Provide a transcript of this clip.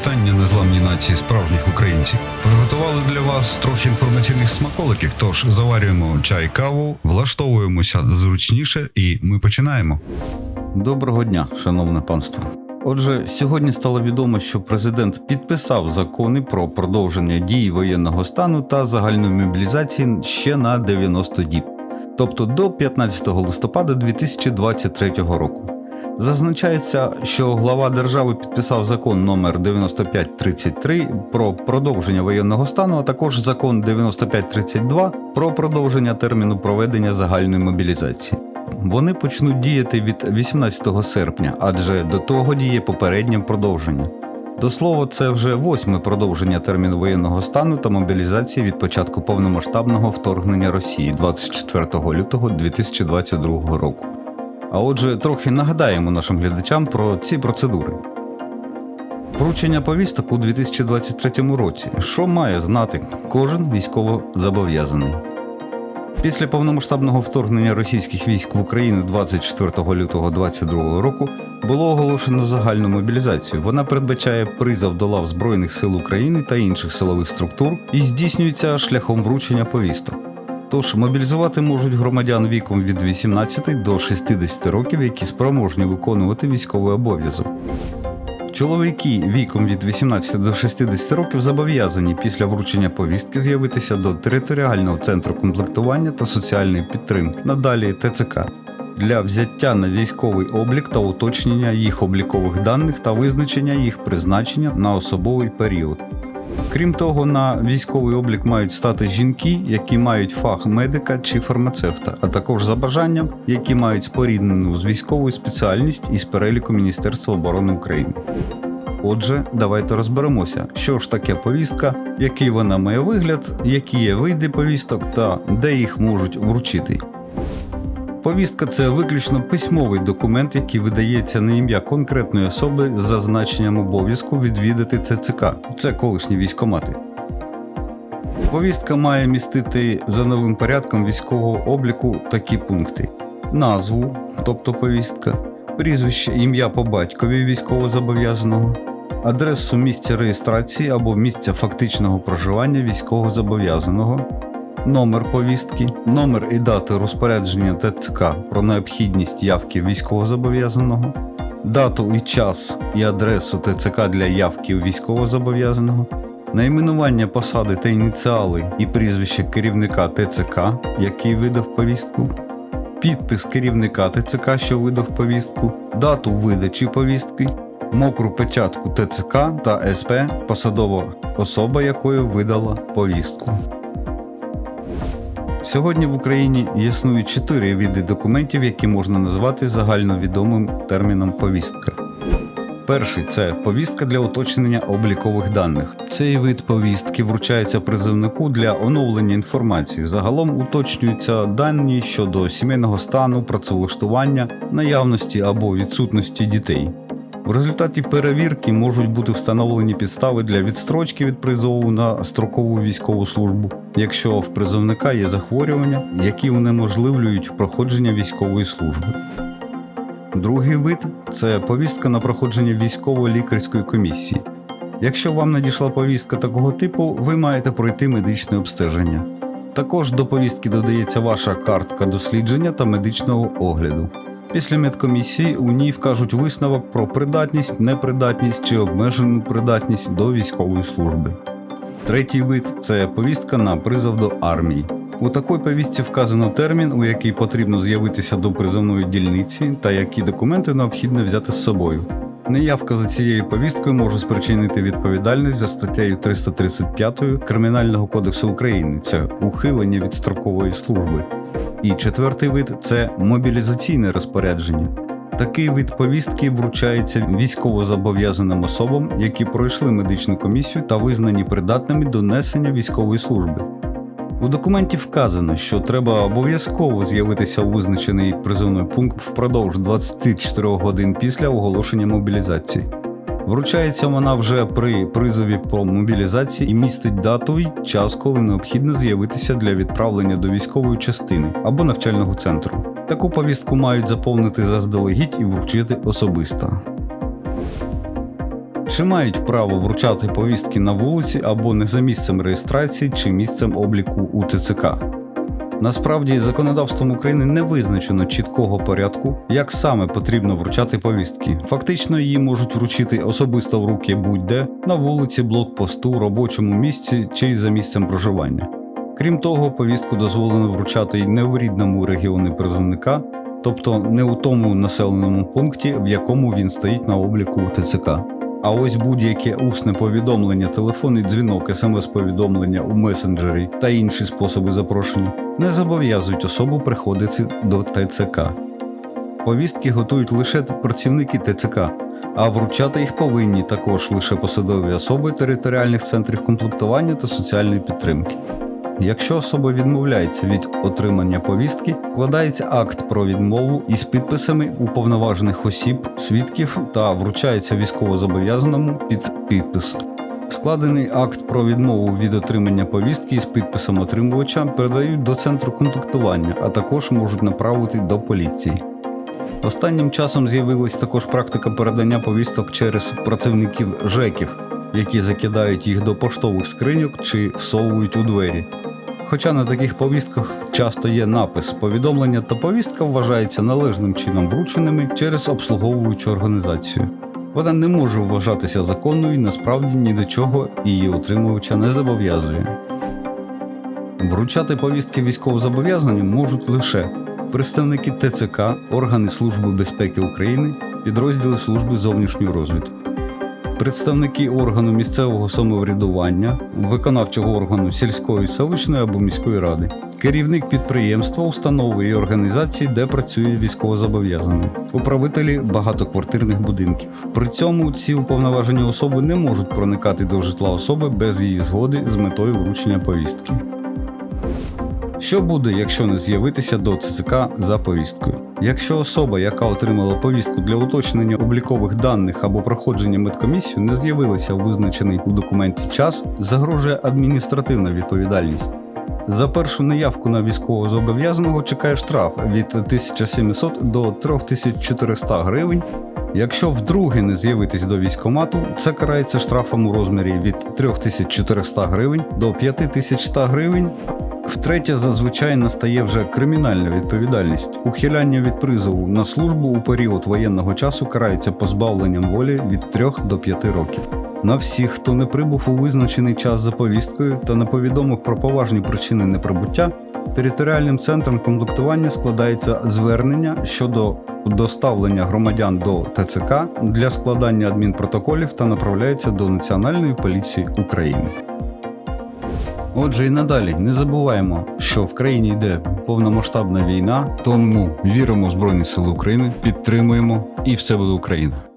вітання незламній нації справжніх українців. Приготували для вас трохи інформаційних смаколиків. Тож заварюємо чай, каву, влаштовуємося зручніше, і ми починаємо. Доброго дня, шановне панство. Отже, сьогодні стало відомо, що президент підписав закони про продовження дії воєнного стану та загальної мобілізації ще на 90 діб, тобто до 15 листопада 2023 року. Зазначається, що глава держави підписав закон номер 9533 про продовження воєнного стану, а також закон 9532 про продовження терміну проведення загальної мобілізації. Вони почнуть діяти від 18 серпня, адже до того діє попереднє продовження. До слова, це вже восьме продовження терміну воєнного стану та мобілізації від початку повномасштабного вторгнення Росії 24 лютого 2022 року. А отже, трохи нагадаємо нашим глядачам про ці процедури. Вручення повісток у 2023 році. Що має знати кожен військово зобов'язаний? Після повномасштабного вторгнення російських військ в Україну 24 лютого 2022 року було оголошено загальну мобілізацію. Вона передбачає призов до лав Збройних сил України та інших силових структур і здійснюється шляхом вручення повісток. Тож мобілізувати можуть громадян віком від 18 до 60 років, які спроможні виконувати військовий обов'язок. Чоловіки віком від 18 до 60 років зобов'язані після вручення повістки з'явитися до територіального центру комплектування та соціальної підтримки, надалі ТЦК, для взяття на військовий облік та уточнення їх облікових даних та визначення їх призначення на особовий період. Крім того, на військовий облік мають стати жінки, які мають фах медика чи фармацевта, а також за бажанням, які мають споріднену з військовою спеціальність із переліку Міністерства оборони України. Отже, давайте розберемося, що ж таке повістка, який вона має вигляд, які є види повісток та де їх можуть вручити. Повістка це виключно письмовий документ, який видається на ім'я конкретної особи з зазначенням обов'язку відвідати ЦЦК. Це колишні військомати. Повістка має містити за новим порядком військового обліку такі пункти: назву, тобто повістка, прізвище, ім'я по батькові військовозобов'язаного, адресу місця реєстрації або місця фактичного проживання військовозобов'язаного, номер повістки, номер і дати розпорядження ТЦК про необхідність явки військовозобов'язаного, дату і час і адресу ТЦК для явки військовозобов'язаного, найменування посади та ініціали і прізвище керівника ТЦК, який видав повістку, підпис керівника ТЦК, що видав повістку, дату видачі повістки, мокру печатку ТЦК та СП, посадова особа якої видала повістку. Сьогодні в Україні існують чотири види документів, які можна назвати загальновідомим терміном повістка. Перший це повістка для уточнення облікових даних. Цей вид повістки вручається призовнику для оновлення інформації. Загалом уточнюються дані щодо сімейного стану, працевлаштування, наявності або відсутності дітей. В результаті перевірки можуть бути встановлені підстави для відстрочки від призову на строкову військову службу, якщо в призовника є захворювання, які унеможливлюють проходження військової служби. Другий вид це повістка на проходження військово-лікарської комісії. Якщо вам надійшла повістка такого типу, ви маєте пройти медичне обстеження. Також до повістки додається ваша картка дослідження та медичного огляду. Після медкомісії у ній вкажуть висновок про придатність, непридатність чи обмежену придатність до військової служби. Третій вид це повістка на призов до армії. У такій повістці вказано термін, у який потрібно з'явитися до призовної дільниці, та які документи необхідно взяти з собою. Неявка за цією повісткою може спричинити відповідальність за статтею 335 Кримінального кодексу України це ухилення від строкової служби. І четвертий вид це мобілізаційне розпорядження. Такий вид повістки вручається військовозобов'язаним особам, які пройшли медичну комісію та визнані придатними до несення військової служби. У документі вказано, що треба обов'язково з'явитися у визначений призовний пункт впродовж 24 годин після оголошення мобілізації. Вручається вона вже при призові про мобілізації і містить дату й час, коли необхідно з'явитися для відправлення до військової частини або навчального центру. Таку повістку мають заповнити заздалегідь і вручити особисто. чи мають право вручати повістки на вулиці або не за місцем реєстрації чи місцем обліку у ТЦК. Насправді, законодавством України не визначено чіткого порядку, як саме потрібно вручати повістки. Фактично, її можуть вручити особисто в руки будь-де на вулиці, блокпосту, робочому місці чи за місцем проживання. Крім того, повістку дозволено вручати й не в рідному регіоні призовника, тобто не у тому населеному пункті, в якому він стоїть на обліку ТЦК. А ось будь-яке усне повідомлення, телефонний дзвінок, смс-повідомлення у месенджері та інші способи запрошення не зобов'язують особу приходити до ТЦК. Повістки готують лише працівники ТЦК, а вручати їх повинні також лише посадові особи територіальних центрів комплектування та соціальної підтримки. Якщо особа відмовляється від отримання повістки, складається акт про відмову із підписами уповноважених осіб, свідків та вручається військовозобов'язаному під підпис. Складений акт про відмову від отримання повістки із підписом отримувача передають до центру контактування, а також можуть направити до поліції. Останнім часом з'явилась також практика передання повісток через працівників ЖЕКів, які закидають їх до поштових скриньок чи всовують у двері. Хоча на таких повістках часто є напис повідомлення та повістка вважається належним чином врученими через обслуговуючу організацію. Вона не може вважатися законною і насправді ні до чого її отримувача не зобов'язує. Вручати повістки військовозобов'язаним можуть лише представники ТЦК, органи Служби безпеки України, підрозділи Служби зовнішньої розвідки представники органу місцевого самоврядування, виконавчого органу сільської, селищної або міської ради, керівник підприємства, установи і організації, де працює військовозобов'язаний, управителі багатоквартирних будинків. При цьому ці уповноважені особи не можуть проникати до житла особи без її згоди з метою вручення повістки. Що буде, якщо не з'явитися до ЦЦК за повісткою? Якщо особа, яка отримала повістку для уточнення облікових даних або проходження медкомісію, не з'явилася у визначений у документі час, загрожує адміністративна відповідальність. За першу неявку на військовозобов'язаного чекає штраф від 1700 до 3400 гривень. Якщо вдруге не з'явитись до військомату, це карається штрафом у розмірі від 3400 гривень до 5100 гривень Втретє, зазвичай настає вже кримінальна відповідальність. Ухиляння від призову на службу у період воєнного часу карається позбавленням волі від 3 до 5 років. На всіх, хто не прибув у визначений час за повісткою та не повідомив про поважні причини неприбуття, територіальним центром комплектування складається звернення щодо доставлення громадян до ТЦК для складання адмінпротоколів та направляється до Національної поліції України. Отже, і надалі не забуваємо, що в країні йде повномасштабна війна, тому віримо в Збройні Сили України, підтримуємо і все буде Україна.